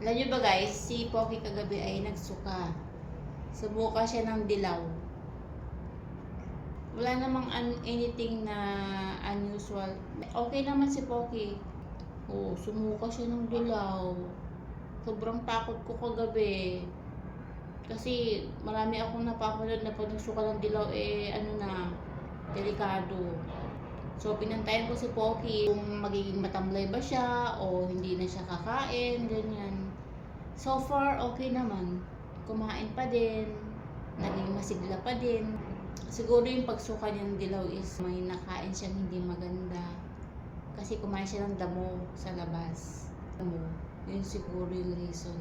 Alam niyo ba guys, si Pocky kagabi ay nagsuka. Sumuka siya ng dilaw. Wala namang an- anything na unusual. Okay naman si Pocky. Oh, sumuka siya ng dilaw. Sobrang takot ko kagabi. Kasi marami akong napapanood na pag nagsuka ng dilaw eh ano na, delikado. So, pinantayan ko si Pocky kung magiging matamlay ba siya o hindi na siya kakain, ganyan. So far, okay naman. Kumain pa din, naging masigla pa din. Siguro yung pagsuka niya ng dilaw is may nakain siyang hindi maganda. Kasi kumain siya ng damo sa labas. Damo, yun siguro yung reason.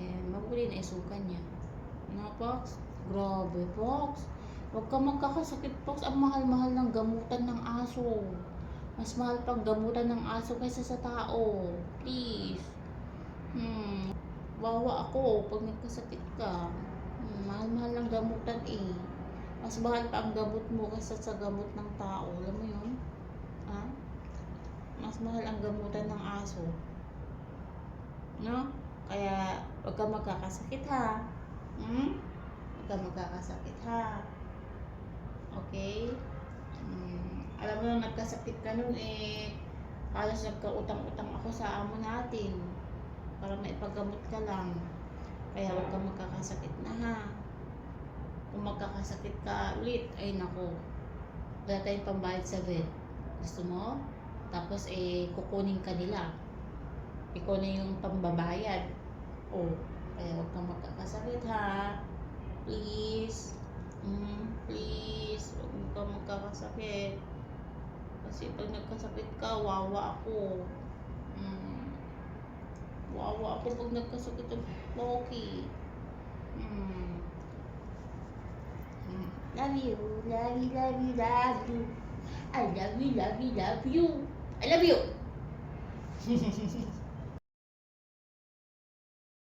And mabuli na isukan niya. Na, Pox? Grabe, Pox. Huwag ka magkakasakit, Pox. Ang mahal-mahal ng gamutan ng aso. Mas mahal pang gamutan ng aso kaysa sa tao. Please. Ako pag nagkasakit ka. Hmm, mahal-mahal ng gamutan eh. Mas mahal pa ang gamot mo kaysa sa gamot ng tao. Alam mo yun? Ha? Mas mahal ang gamutan ng aso. No? Kaya, huwag ka magkakasakit ha. Hmm? Huwag ka magkakasakit ha. Okay? Hmm. Alam mo na nagkasakit ka nun eh, halos nagkautang-utang ako sa amo natin para maipagamot ka lang. Kaya huwag kang magkakasakit na ha. Kung magkakasakit ka ulit, ay nako, wala tayong pambayad sa vet. Gusto mo? Tapos eh, kukunin ka nila. Ikaw na yung pambabayad. O, kaya huwag kang magkakasakit ha. Please. Mm, please. Huwag kang magkakasakit. Kasi pag nagkasakit ka, wawa ako. Mm. Ako pag nagkasakit ang Pocky. Mm. Mm. Love you, love you, love you, love you. I love you, love you, love you. I love you.